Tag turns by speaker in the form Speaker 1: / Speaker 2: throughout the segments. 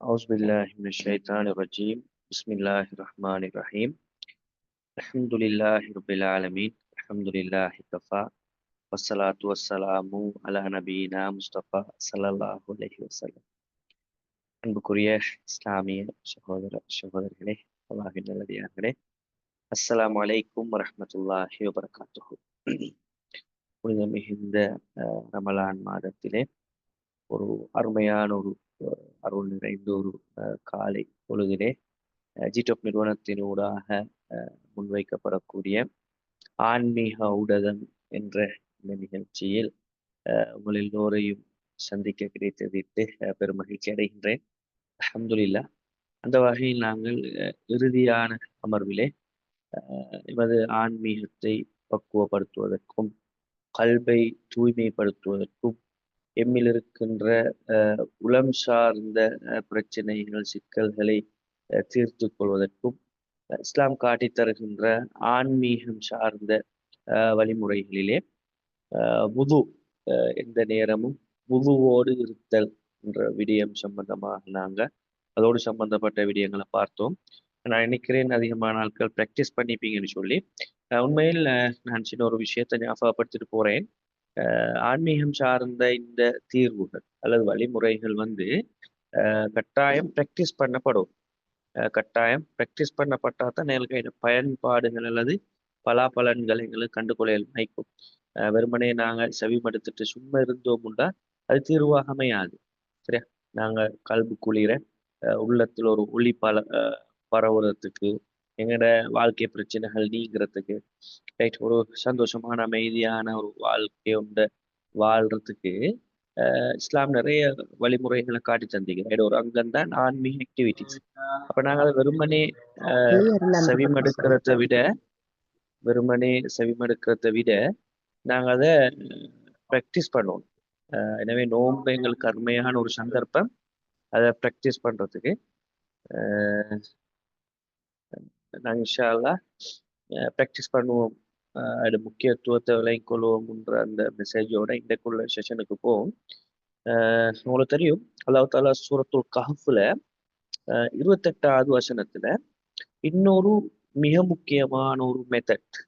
Speaker 1: أعوذ بالله من الشيطان الرجيم بسم الله الرحمن الرحيم الحمد لله رب العالمين الحمد لله كفى والصلاة والسلام على نبينا முஸ்தபா ஸல்லல்லாஹு அலைஹி வஸல்லம் அன்புக்குரிய இஸ்லாமிய சகோதர சகோதரிகளே அல்லாஹின் நல்லடியார்களே அஸ்ஸலாமு அலைக்கும் வரஹ்மத்துல்லாஹி வபரகாத்துஹு புனித மிகுந்த அஹ், ரமலான் மாதத்திலே ஒரு அருமையான ஒரு அஹ், அருள் நிறைந்த ஒரு காலை பொழுதிலே ஜிடோப் நிறுவனத்தினூடாக அஹ், முன்வைக்கப்படக்கூடிய ஆன்மீக ஊடகம் என்ற இந்த நிகழ்ச்சியில் அஹ், உங்கள் எல்லோரையும் சந்திக்க கிடைத்ததிட்டு அஹ், பெரும் மகிழ்ச்சி அடைகின்றேன். அஹமதுல்லா அந்த வகையில் நாங்கள் அஹ், இறுதியான அமர்விலே அஹ், எமது ஆன்மீகத்தை பக்குவப்படுத்துவதற்கும் கல்வை தூய்மைப்படுத்துவதற்கும் எம்மில் இருக்கின்ற அஹ், உளம் சார்ந்த அஹ், பிரச்சனைகள் சிக்கல்களை அஹ், தீர்த்து கொள்வதற்கும் இஸ்லாம் காட்டி தருகின்ற ஆன்மீகம் சார்ந்த வழிமுறைகளிலே முது அஹ், எந்த நேரமும் முதுவோடு இருத்தல் என்ற விடயம் சம்பந்தமாக நாங்க அதோடு சம்பந்தப்பட்ட விடயங்களை பார்த்தோம். நான் நினைக்கிறேன் அதிகமான ஆட்கள் ப்ராக்டிஸ் பண்ணிப்பீங்கன்னு சொல்லி உண்மையில் நான் சின்ன ஒரு விஷயத்தை ஞாபகப்படுத்திட்டு போறேன். ஆன்மீகம் சார்ந்த இந்த தீர்வுகள் அல்லது வழிமுறைகள் வந்து கட்டாயம் ப்ராக்டிஸ் பண்ணப்படும். கட்டாயம் ப்ராக்டிஸ் பண்ணப்பட்டா தான் எங்களுக்கு பயன்பாடுகள் அல்லது பலாபலன்கள் எங்களுக்கு கண்டுகொள்ள வைக்கும் வெறுமனே நாங்கள் செவிமடுத்துட்டு சும்மா இருந்தோம்னா அது தீர்வாக அமையாது. சரியா? நாங்கள் கல்வி குளிர உள்ளத்தில் ஒரு ஒளி பல பரவுறதுக்கு எங்களோட வாழ்க்கை பிரச்சனைகள் நீங்கிறதுக்கு ரைட் ஒரு சந்தோஷமான அமைதியான ஒரு வாழ்க்கை உண்டு வாழ்றதுக்கு இஸ்லாம் நிறைய வழிமுறைகளை காட்டி தந்தீங்க ரைட் ஒரு அங்கம் தான் ஆன்மீக ஆக்டிவிட்டிஸ் அப்ப நாங்கள் அதை வெறுமனே செவிமடுக்கிறத விட வெறுமனே செவிமடுக்கிறத விட நாங்கள் அதை ப்ராக்டிஸ் பண்ணுவோம். எனவே நோன்பு எங்களுக்கு அருமையான ஒரு சந்தர்ப்பம். அதை ப்ராக்டிஸ் பண்றதுக்கு நாங்கள் இன்ஷால்லா ப்ராக்டிஸ் பண்ணுவோம். அஹ் அது முக்கியத்துவத்தை விளங்கிக் கொள்வோம்ன்ற அந்த மெசேஜோட இன்றைக்குள்ள செஷனுக்கு போவோம். உங்களுக்கு தெரியும் அல்லாஹ் தாலா சூரத்துல் கஹஃபில் இருபத்தெட்டாவது வசனத்துல இன்னொரு மிக முக்கியமான ஒரு மெத்தட்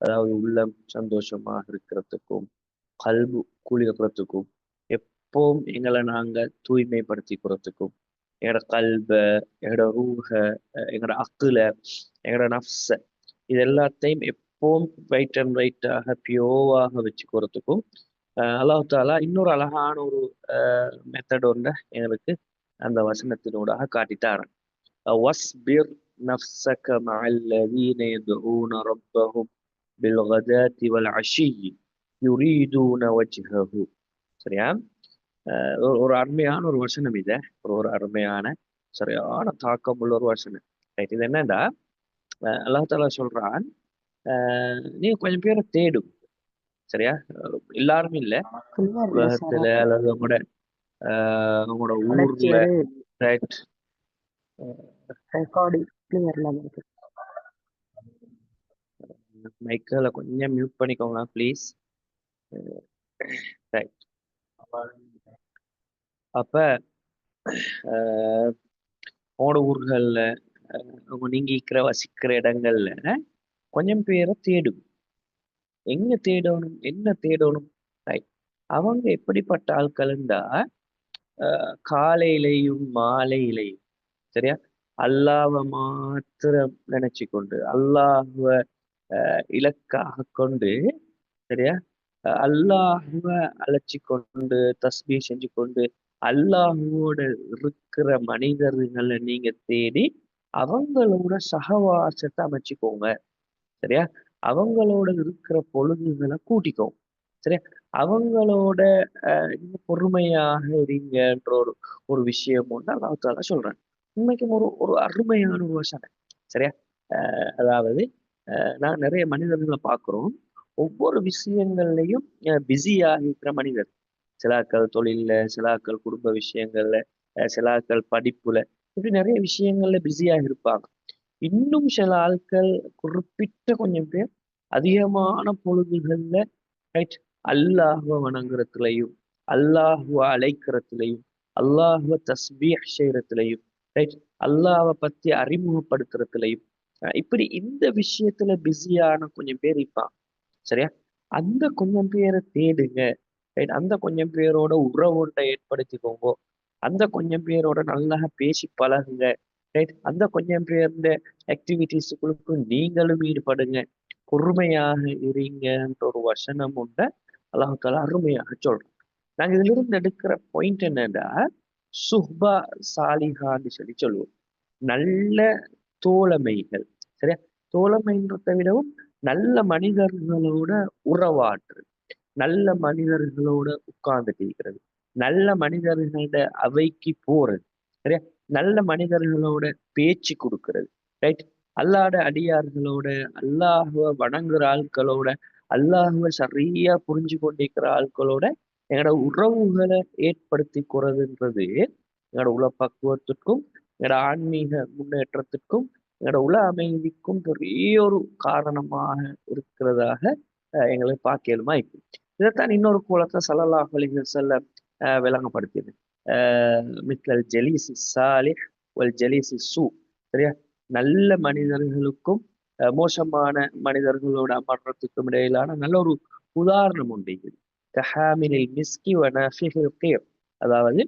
Speaker 1: அதாவது உள்ளம் சந்தோஷமாக இருக்கிறதுக்கும் கல்பு குளிர்றதுக்கும் எப்பவும் எங்களை நாங்க தூய்மைப்படுத்திக்கிறதுக்கும் எங்களோட கல்வ எங்களோட ரூஹ எங்களோட அக்குல எங்களோட நஃப்ஸ இது எல்லாத்தையும் எப்பவும் ரைட் அண்ட் ரைட்டாக பியோவாக வச்சுக்கிறதுக்கும் அல்லாஹ் தாலா இன்னொரு அழகான ஒரு மெத்தட் ஒன்றை எங்களுக்கு அந்த வசனத்தினூடாக காட்டித்தாரு வஸ்பிர் நஃப்ஸக மஅல்லதீன யதுஊன ரப்பஹும் பில்கதாத்தி வல் அஷி யுரீதூன வஜ்ஹஹு. சரியா? ஒரு அருமையான ஒரு வசனம் இது. ஒரு ஒரு அருமையான சரியான தாக்கம் உள்ள ஒரு வசனம். ரைட் இது என்னடா அஹ் அல்லாஹ் தாலா சொல்றான் நீ கொஞ்சம் பேரை தேடும் சரியா? எல்லாரும் இல்ல. உலகத்துல அல்லது உங்களோட உங்களோட ஊர்ல. ரைட் மைக்கில் கொஞ்சம் மியூட் பண்ணிக்கோங்க ப்ளீஸ் ரைட் அப்ப அஹ் உங்களோட ஊர்கள்ல அஹ் உங்க நீங்க இருக்கிற வசிக்கிற இடங்கள்ல கொஞ்சம் பேரை தேடும் எங்க தேடணும் என்ன தேடணும்? அவங்க எப்படிப்பட்ட ஆட்கள்ண்டா அஹ் காலையிலையும் மாலையிலையும் சரியா? அல்லாஹ்வை மாத்திரம் நினைச்சு கொண்டு அல்லாஹுவ இலக்காக கொண்டு சரியா? அஹ் அழைச்சி கொண்டு தஸ்மி செஞ்சு கொண்டு அல்லாஹோட இருக்கிற மனிதர்களை நீங்க தேடி அவங்களோட சகவாசத்தை அமைச்சுக்கோங்க. சரியா? அவங்களோட இருக்கிற பொழுதுகளை கூட்டிக்கோங்க. சரியா? அவங்களோட நீங்க பொறுமையாக இருங்கன்ற ஒரு ஒரு விஷயம் ஒன்று அல்லாஹால சொல்றேன். உண்மைக்கும் ஒரு ஒரு அருமையான ஒரு வசனம். சரியா? அதாவது நான் நிறைய மனிதர்களை பார்க்குறோம். ஒவ்வொரு விஷயங்கள்லையும் பிஸியாக இருக்கிற மனிதர். சிலாக்கள் தொழில சிலாக்கள் குடும்ப விஷயங்கள்ல சிலாக்கள் படிப்புல இப்படி நிறைய விஷயங்கள்ல பிஸியாக இருப்பாங்க. இன்னும் சில ஆட்கள் குறிப்பிட்ட கொஞ்சம் பேர் அதிகமான பொழுதுகள்ல ரைட் அல்லாஹ்வை வணங்குறதுலையும் அல்லாஹுவ அழைக்கிறதுலையும் அல்லாஹுவ தஸ்பீஹ் செய்யறதுலையும் ரைட் அல்லாஹை பத்தி அறிமுகப்படுத்துறதுலையும் இப்படி இந்த விஷயத்துல பிஸியான கொஞ்சம் பேர் இருப்பான் சரியா? அந்த கொஞ்சம் பேரை தேடுங்க. ரைட் அந்த கொஞ்சம் பேரோட உறவுண்டை ஏற்படுத்திக்கோங்க. அந்த கொஞ்சம் பேரோட நல்லா பேசி பழகுங்க ரைட் அந்த கொஞ்சம் பேர்ந்த ஆக்டிவிட்டிஸுக்குள்ளுக்கு நீங்களும் ஈடுபடுங்க. பொறுமையாக இருங்கன்ற ஒரு வசனம் உண்ட. அல்லாஹால அருமையாக சொல்றோம் நாங்க இதுல இருந்து எடுக்கிற பாயிண்ட் என்னன்னா சுஹ்பா சாலிஹான்னு சொல்லி சொல்லுவோம். நல்ல தோழமைகள் சரியா? தோழமைன்றதை விடவும் நல்ல மனிதர்களோட உறவாற்று நல்ல மனிதர்களோட உட்கார்ந்துட்டு இருக்கிறது நல்ல மனிதர்களோட அவைக்கு போறது சரியா? நல்ல மனிதர்களோட பேச்சு கொடுக்கறது ரைட் அல்லாட அடியார்களோட அல்லாஹுவ வணங்குற ஆட்களோட அல்லாஹுவ சரியா புரிஞ்சு கொண்டிருக்கிற ஆட்களோட எங்களோட உறவுகளை ஏற்படுத்தி கூறதுன்றது எங்களோட உல பக்குவத்துக்கும் எங்களோட ஆன்மீக முன்னேற்றத்திற்கும் எங்களோட உல அமைதிக்கும் பெரிய ஒரு காரணமாக இருக்கிறதாக எங்களுக்கு பார்க்கலுமா இருக்கு இதைத்தான் இன்னொரு கோலத்தை சல்லல்லாஹ் அலிஹ் செல்ல விளங்கப்படுத்தியது. மித்தல் ஜெலிசி சாலி ஒல் ஜெலிசி சூ. சரியா? நல்ல மனிதர்களுக்கும் மோசமான மனிதர்களோட அமர்றத்துக்கும் இடையிலான நல்ல ஒரு உதாரணம் உண்டு இது. கஹாமினில் மிஸ்கி வனஃபிஹில் அதாவது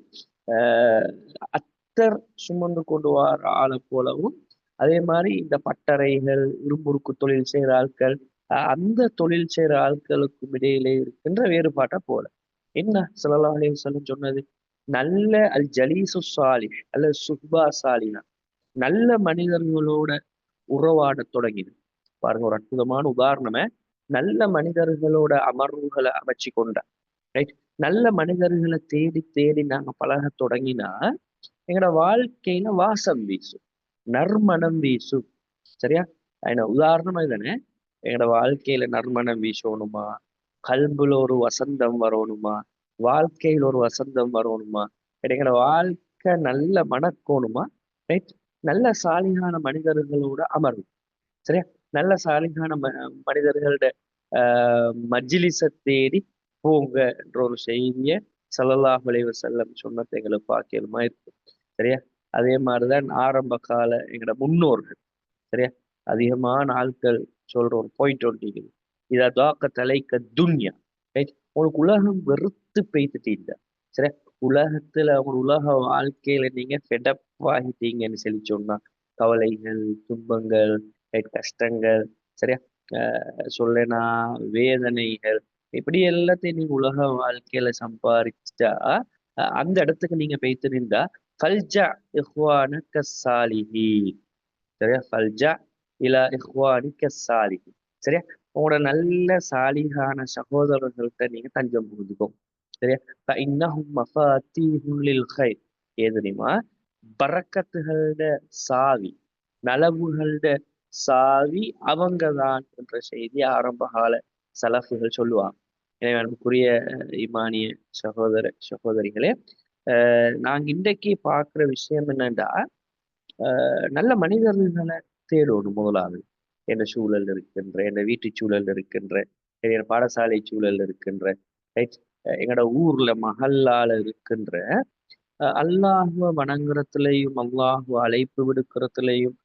Speaker 1: அத்தர் சுமந்து கொண்டு வர ஆளை போலவும் அதே மாதிரி இந்த பட்டறைகள் இரும்புருக்கு தொழில் செய்கிற ஆட்கள் அந்த தொழில் செய்கிற ஆட்களுக்கும் இடையிலே இருக்கின்ற வேறுபாட்டை போல. என்ன சல்லா அலி சொன்னது? நல்ல அல் ஜலீசு சாலி அல்ல சுஹ்பா சாலினா நல்ல மனிதர்களோட உறவாட தொடங்கிது பாருங்க ஒரு அற்புதமான உதாரணமே. நல்ல மனிதர்களோட அமர்வுகளை அமைச்சு கொண்டா ரைட் நல்ல மனிதர்களை தேடி தேடி நாங்க பழக தொடங்கினா எங்களோட வாழ்க்கையில வாசம் வீசும் நர்மணம் வீசும். சரியா? என்ன உதாரணமா தானே எங்களோட வாழ்க்கையில நறுமணம் வீசணுமா? கல்புல ஒரு வசந்தம் வரணுமா? வாழ்க்கையில் ஒரு வசந்தம் வரணுமா? எங்களோட வாழ்க்கை நல்ல மணக்கோணுமா ரைட் நல்ல சாலிகான மனிதர்களோட அமர்வு. சரியா? நல்ல சாலிகான ம மனிதர்களோட ஆஹ் மஜ்லிச தேடி போங்க என்ற ஒரு செய்திய சல்லல்லாஹ் விளைவு செல்லம் சொன்னதை எங்களுக்கு பார்க்கலுமா இருக்கும் சரியா? அதே மாதிரிதான் ஆரம்ப கால எங்களோட முன்னோர்கள். சரியா? அதிகமான ஆட்கள் சொல்ற ஒரு பாயிண்ட் ஒன்று இதா தாக்க தலைக்க துன்யா. ரைட் உங்களுக்கு உலகம் வெறுத்து பெய்துட்டீங்க சரியா உலகத்துல ஒரு உலக வாழ்க்கையில நீங்க ஃபெடப் ஆகிட்டீங்கன்னு சொல்லி சொன்னா கவலைகள் துன்பங்கள் கஷ்டங்கள் சரியா? சொல்லனா வேதனைகள் இப்படி எல்லாத்தையும் நீங்க உலக வாழ்க்கையில சம்பாதிச்சா அந்த இடத்துக்கு நீங்க பெய்து நின்றா ஃபல்ஜா இஹ்வான கசாலிஹி சரியா? ஃபல்ஜா இலா இஹ்வானி கசாலிஹி சரியா உங்களோட நல்ல சாலிகான சகோதரர்கள்ட்ட நீங்க தஞ்சம் புகுந்துக்கோங்க சரியா இன்னஹும் மஃபாத்தீஹுல் கைர் ஏது தெரியுமா பறக்கத்துகளோட சாவி நலவுகளோட சாவி அவங்க தான் என்ற செய்தி ஆரம்ப கால சலஃபுகள் சொல்லுவாங்க எனவே அன்புக்குரிய இமானிய சகோதர சகோதரிகளே நாங்க இன்றைக்கு பார்க்குற விஷயம் என்னண்டா நல்ல மனிதர்களை தேடணும் முதலாவது. என்ன சூழல் இருக்கின்ற என்ன வீட்டு சூழல் இருக்கின்ற என் பாடசாலை சூழல் இருக்கின்ற எங்களோட ஊர்ல மகல்லால இருக்கின்ற அல்லாஹுவ வணங்குறதுலையும் அல்லாஹுவ அழைப்பு விடுக்கிறதுலையும்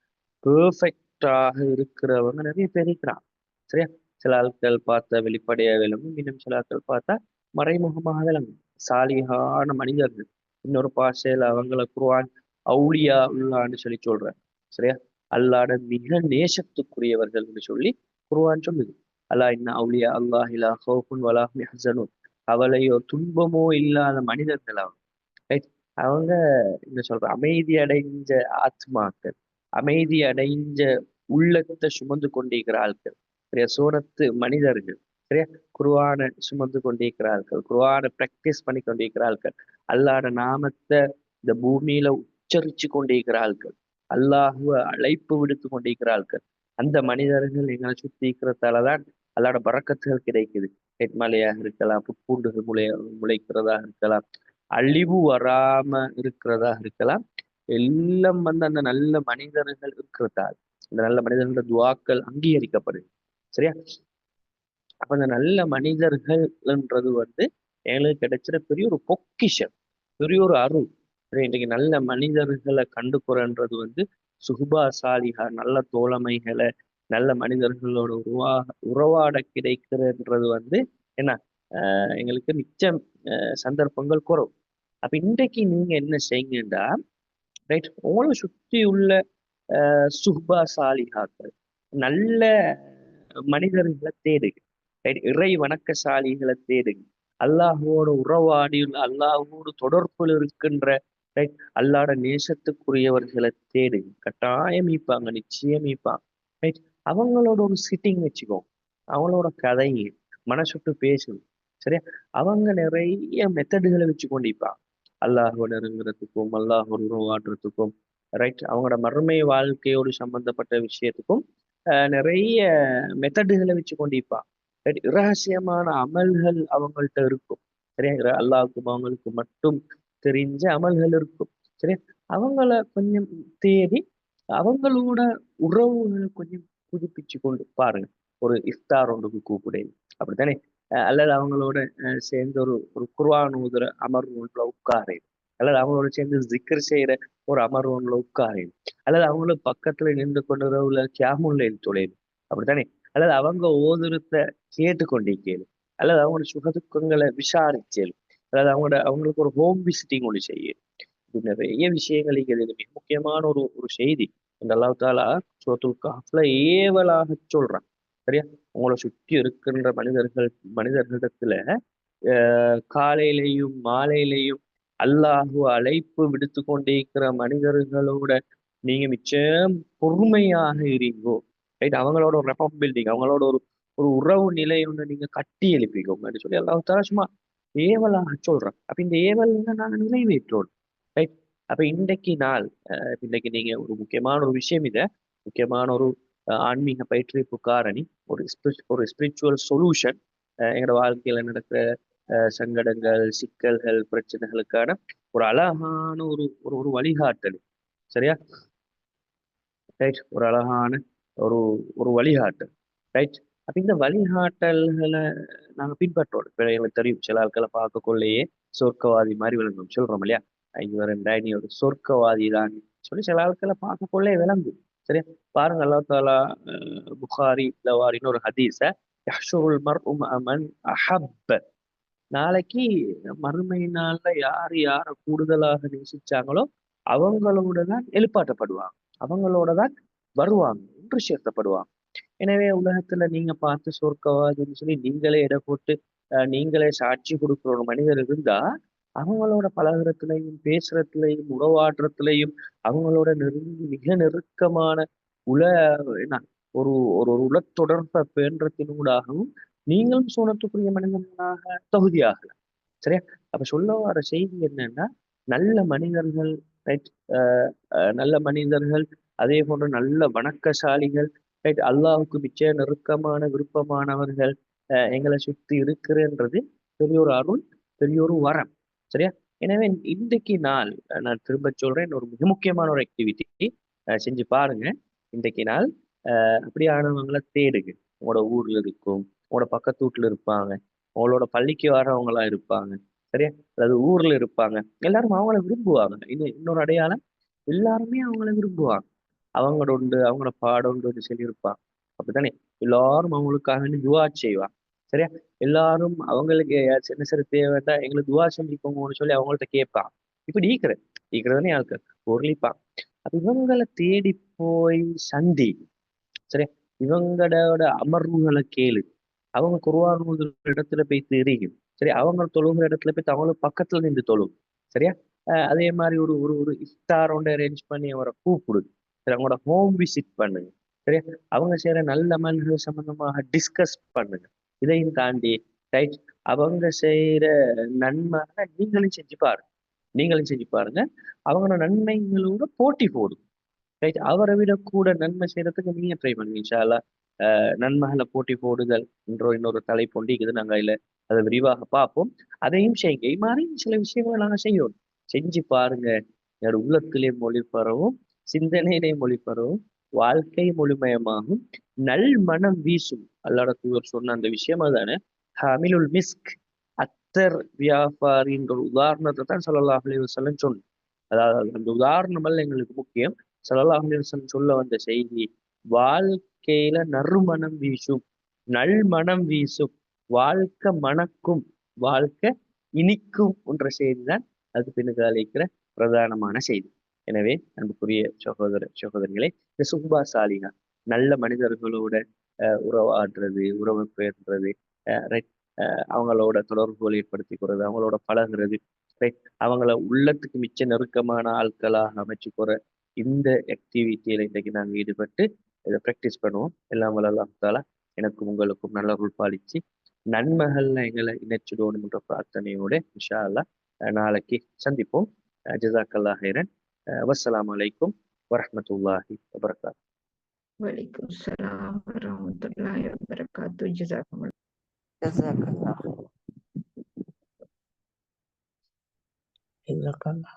Speaker 1: பெர்ஃபெக்டாக இருக்கிறவங்க நிறைய பேர் இருக்கிறான் சரியா? சில ஆட்கள் பார்த்தா வெளிப்படையா விளங்கும் இன்னும் சில ஆட்கள் பார்த்தா மறைமுகமாக விளங்கும். சாலிகான மனிதர்கள் இன்னொரு பாஷையில அவங்கள குருவான் அவுளியா உள்ளான்னு சொல்லி சொல்றேன் சரியா? அல்லாட மிக நேசத்துக்குரியவர்கள் சொல்லி குருவான் சொல்லுது. அல்லா இன்ன அவுளியா அல்லாஹ் இலா ஹோஃபுன் வலா ஹசனும் அவளையோ துன்பமோ இல்லாத மனிதர்கள் அவங்க ரைட் அவங்க என்ன சொல்ற அமைதி அடைஞ்ச ஆத்மாக்கள் அமைதி அடைஞ்ச உள்ளத்தை சுமந்து கொண்டிருக்கிற ஆட்கள் சரியா? சோனத்து மனிதர்கள். சரியா? குருவான சுமந்து கொண்டிருக்கிறார்கள். குருவான பிராக்டிஸ் பண்ணி கொண்டிருக்கிறார்கள். அல்லாட நாமத்தை இந்த பூமியில உச்சரிச்சு கொண்டிருக்கிறார்கள். அல்லாஹுவ அழைப்பு விடுத்து கொண்டிருக்கிறார்கள். அந்த மனிதர்கள் எங்களை சுத்தி இருக்கிறதாலதான் அல்லாட பறக்கத்துகள் கிடைக்குது. நெட்மலையாக இருக்கலாம் புட்பூண்டுகள் முளை முளைக்கிறதாக இருக்கலாம் அழிவு வராம இருக்கிறதாக இருக்கலாம். எல்லாம் வந்து அந்த நல்ல மனிதர்கள் இருக்கிறதால் இந்த நல்ல மனிதர்களோட துவாக்கள் அங்கீகரிக்கப்படுது. சரியா? அப்ப அந்த நல்ல மனிதர்கள்ன்றது வந்து எங்களுக்கு கிடைச்சிட பெரிய ஒரு பொக்கிஷம் பெரிய ஒரு அருள். இன்றைக்கு நல்ல மனிதர்களை கண்டுக்குறன்றது வந்து சுகுபா சாலிகா நல்ல தோழமைகளை நல்ல மனிதர்களோட உருவா உறவாட கிடைக்கிறன்றது வந்து என்ன? எங்களுக்கு மிச்சம் சந்தர்ப்பங்கள் குறவு. அப்ப இன்றைக்கு நீங்க என்ன செய்யுங்கடா ரைட் உங்களை சுத்தி உள்ள சுஹ்பா சாலிகாக்கள் நல்ல மனிதர்களை தேடுங்க. ரைட் இறை வணக்கசாலிகளை தேடுங்க. அல்லாஹோட உறவாடி அல்லாஹுவோட தொடர்பில் இருக்கின்ற ரைட் அல்லாட நேசத்துக்குரியவர்களை தேடு. கட்டாயம் ஈப்பாங்க நிச்சயம் ஈப்பாங்க ரைட் அவங்களோட ஒரு சிட்டிங் வச்சுக்கோ. அவங்களோட கதை மனசுட்டு பேசணும் சரியா? அவங்க நிறைய மெத்தடுகளை வச்சு கொண்டிருப்பாங்க அல்லாஹோட நெருங்குறதுக்கும் அல்லாஹோட உருவாடுறதுக்கும் ரைட் அவங்களோட மறுமை வாழ்க்கையோடு சம்பந்தப்பட்ட விஷயத்துக்கும் நிறைய மெத்தடுகளை வச்சு கொண்டிருப்பாங்க ரைட் இரகசியமான அமல்கள் அவங்கள்ட்ட இருக்கும். சரியா? அல்லாவுக்கும் அவங்களுக்கு மட்டும் தெரிஞ்ச அமல்கள் இருக்கும். சரியா அவங்கள கொஞ்சம் தேடி அவங்களோட உறவுகளை கொஞ்சம் புதுப்பிச்சு கொண்டு பாருங்க. ஒரு இஃப்தார் ஒன்றுக்கு கூப்பிடுங்க அப்படித்தானே? அல்லது அவங்களோட சேர்ந்து ஒரு ஒரு குர்வான் ஊதுற அமர்வு ஒன்றுல உட்காரு அல்லது அவங்களோட சேர்ந்து ஜிக்கர் செய்யற ஒரு அமர்வு ஒன்றுல உட்காரு அல்லது அவங்கள பக்கத்துல நின்று கொண்டு உள்ள கியாமுல்ல தொழில் அப்படித்தானே? அல்லது அவங்க ஓதுரத்தை கேளு. அல்லது அவங்களோட சுகதுக்கங்களை விசாரிச்சேன் அதாவது அவங்களோட அவங்களுக்கு ஒரு ஹோம் விசிட்டிங் ஒன்று செய்ய. இது நிறைய விஷயங்கள் இது மிக முக்கியமான ஒரு ஒரு செய்தி. இந்த அல்லாஹாலா சோத்துல் காஃப்ல ஏவலாக சொல்றான் சரியா? உங்களை சுற்றி இருக்கின்ற மனிதர்கள் மனிதர்களிடத்துல காலையிலையும் மாலையிலையும் அல்லாஹு அழைப்பு விடுத்து கொண்டே இருக்கிற மனிதர்களோட நீங்க மிச்சம் பொறுமையாக இருங்கோ. ரைட் அவங்களோட ஒரு ரெப்பம் பில்டிங் அவங்களோட ஒரு ஒரு உறவு நிலை ஒன்று நீங்க கட்டி எழுப்பிக்கோங்க. சொல்லி அல்லாஹால சும்மா ஏவலாக சொல்றேன். அப்ப இந்த ஏவல் நாங்க நிறைவேற்றோம் ரைட் அப்ப இன்றைக்கு நாள் இன்னைக்கு நீங்க ஒரு முக்கியமான ஒரு விஷயம் இத முக்கியமான ஒரு ஆன்மீக பயிற்றுவிப்பு காரணி ஒரு ஒரு ஸ்பிரிச்சுவல் சொல்யூஷன் எங்களோட வாழ்க்கையில நடக்கிற சங்கடங்கள் சிக்கல்கள் பிரச்சனைகளுக்கான ஒரு அழகான ஒரு ஒரு ஒரு வழிகாட்டல். சரியா? ரைட் ஒரு அழகான ஒரு ஒரு வழிகாட்டல். ரைட் அப்ப இந்த வழிகாட்டல்களை நாங்க பின்பற்றோம். இப்ப எங்களுக்கு தெரியும் சில ஆட்களை பார்க்கக்குள்ளேயே சொர்க்கவாதி மாதிரி விளங்கும். சொல்றோம் இல்லையா? இவர் நீ ஒரு சொர்க்கவாதி தான் சொல்லி சில ஆட்களை பார்க்கக்குள்ளே விளங்கும். சரியா? பாருங்க அல்லா தாலா புகாரி லவாரின்னு ஒரு ஹதீஸ மர் உம் அமன் அஹப்ப. நாளைக்கு மறுமை நாள்ல யார் யாரை கூடுதலாக நேசிச்சாங்களோ அவங்களோட தான் எழுப்பாட்டப்படுவாங்க அவங்களோட தான் வருவாங்க ஒன்று சேர்த்தப்படுவாங்க. எனவே உலகத்துல நீங்க பார்த்து சொர்க்கவாதுன்னு சொல்லி நீங்களே இட போட்டு நீங்களே சாட்சி கொடுக்குற ஒரு மனிதர் இருந்தா அவங்களோட பழகிறதுலையும் பேசுறதுலையும் உறவாடுறதுலையும் அவங்களோட நெருங்கி மிக நெருக்கமான உல என்ன ஒரு ஒரு ஒரு தொடர்பை பேன்றத்தினூடாகவும் நீங்களும் சோனத்துக்குரிய மனிதர்களாக தகுதியாகலாம். சரியா? அப்ப சொல்ல வர செய்தி என்னன்னா நல்ல மனிதர்கள் ரைட் நல்ல மனிதர்கள் அதே போன்ற நல்ல வணக்கசாலிகள் ரைட் அல்லாவுக்கு மிச்ச நெருக்கமான விருப்பமானவர்கள் எங்களை சுத்தி இருக்கிறன்றது பெரிய ஒரு அருள் பெரிய ஒரு வரம். சரியா? எனவே இன்றைக்கு நாள் நான் திரும்ப சொல்றேன். ஒரு மிக முக்கியமான ஒரு ஆக்டிவிட்டி செஞ்சு பாருங்க. இன்றைக்கு நாள் அப்படியானவங்களை தேடுங்க. உங்களோட ஊர்ல இருக்கும் உங்களோட பக்கத்து வீட்டுல இருப்பாங்க உங்களோட பள்ளிக்கு வரவங்களா இருப்பாங்க சரியா? அதாவது ஊர்ல இருப்பாங்க. எல்லாரும் அவங்கள விரும்புவாங்க. இது இன்னொரு அடையாளம் எல்லாருமே அவங்கள விரும்புவாங்க. அவங்களோட உண்டு அவங்களோட பாடம் உண்டு சொல்லியிருப்பான் அப்படித்தானே? எல்லாரும் அவங்களுக்காக துவா செய்வான் சரியா? எல்லாரும் அவங்களுக்கு சின்ன சரி தேவைட்டா எங்களுக்கு துவா செஞ்சுக்கோங்கன்னு சொல்லி அவங்கள்ட்ட கேட்பான் இப்படி ஈக்கிற ஈக்குறதுனே ஆளுக்கு பொருளிப்பான் அப்ப இவங்களை தேடி போய் சந்தி. சரியா? இவங்களோட அமர்வுகளை கேளு. அவங்க குருவான இடத்துல போய் தெரியும். சரி அவங்க தொழுகிற இடத்துல போய் அவங்களுக்கு பக்கத்துல நின்று தொழும் சரியா? அதே மாதிரி ஒரு ஒரு ஒரு இஃப்தார் ஒன்று அரேஞ்ச் பண்ணி அவரை கூப்பிடு. சரி அவங்களோட ஹோம் விசிட் பண்ணுங்க. சரியா? அவங்க செய்யற நல்ல அமல்கள் சம்பந்தமாக டிஸ்கஸ் பண்ணுங்க. இதையும் தாண்டி ரைட் அவங்க செய்யற நன்மை நீங்களும் செஞ்சு பாருங்க. நீங்களும் செஞ்சு பாருங்க. அவங்களோட நன்மைங்களோட போட்டி போடும். ரைட் அவரை விட கூட நன்மை செய்யறதுக்கு நீங்க ட்ரை பண்ணுங்க இன்ஷால்லா நன்மைகளை போட்டி போடுதல் என்ற இன்னொரு தலைப்பொண்டி இது நாங்கள் இல்லை அதை விரிவாக பார்ப்போம். அதையும் செய்யுங்க. இது மாதிரி சில விஷயங்களை நாங்கள் செய்யணும் செஞ்சு பாருங்க. என்னோட உள்ளத்திலே மொழி பரவும் சிந்தனையிலே மொழிபரும் வாழ்க்கை முழுமயமாகும். நல் மனம் வீசும். அல்லாட தூவர் சொன்ன அந்த விஷயம் அதானே ஹமிலுல் மிஸ்க் அத்தர் வியாபாரின்ற என்ற உதாரணத்தை தான் சொல்லலாம் அலி சொன்னேன் அதாவது அந்த உதாரணமெல்லாம் எங்களுக்கு முக்கியம். சல்லாஹ் சொல்ல வந்த செய்தி வாழ்க்கையில நறுமணம் வீசும். நல்மணம் வீசும். வாழ்க்கை மணக்கும். வாழ்க்கை இனிக்கும் என்ற செய்தி தான் அது பின்னுக்கு அழைக்கிற பிரதானமான செய்தி. எனவே அன்புக்குரிய சகோதர சகோதரிகளை இந்த சுபா சாலினா நல்ல மனிதர்களோட உறவாடுறது உறவு பெறுறது அவங்களோட தொடர்புகள் ஏற்படுத்தி கொடுறது அவங்களோட பழகிறது அவங்கள உள்ளத்துக்கு மிச்ச நெருக்கமான ஆட்களாக அமைச்சுக்கிற இந்த ஆக்டிவிட்டியில இன்றைக்கு நாங்கள் ஈடுபட்டு இதை ப்ராக்டிஸ் பண்ணுவோம். எல்லாம் வளர்த்தால எனக்கும் உங்களுக்கும் நல்ல உள்பாலிச்சு நன்மகள்ல எங்களை இணைச்சிடுவோம் என்ற பிரார்த்தனையோட இன்ஷா நாளைக்கு சந்திப்போம். ஜசாக்கல்லா ஹைரன் Eh, wassalamualaikum warahmatullahi
Speaker 2: wabarakatuh. Waalaikumsalam warahmatullahi wabarakatuh. Jazakumullah.
Speaker 3: Jazakallah. Jazakallah.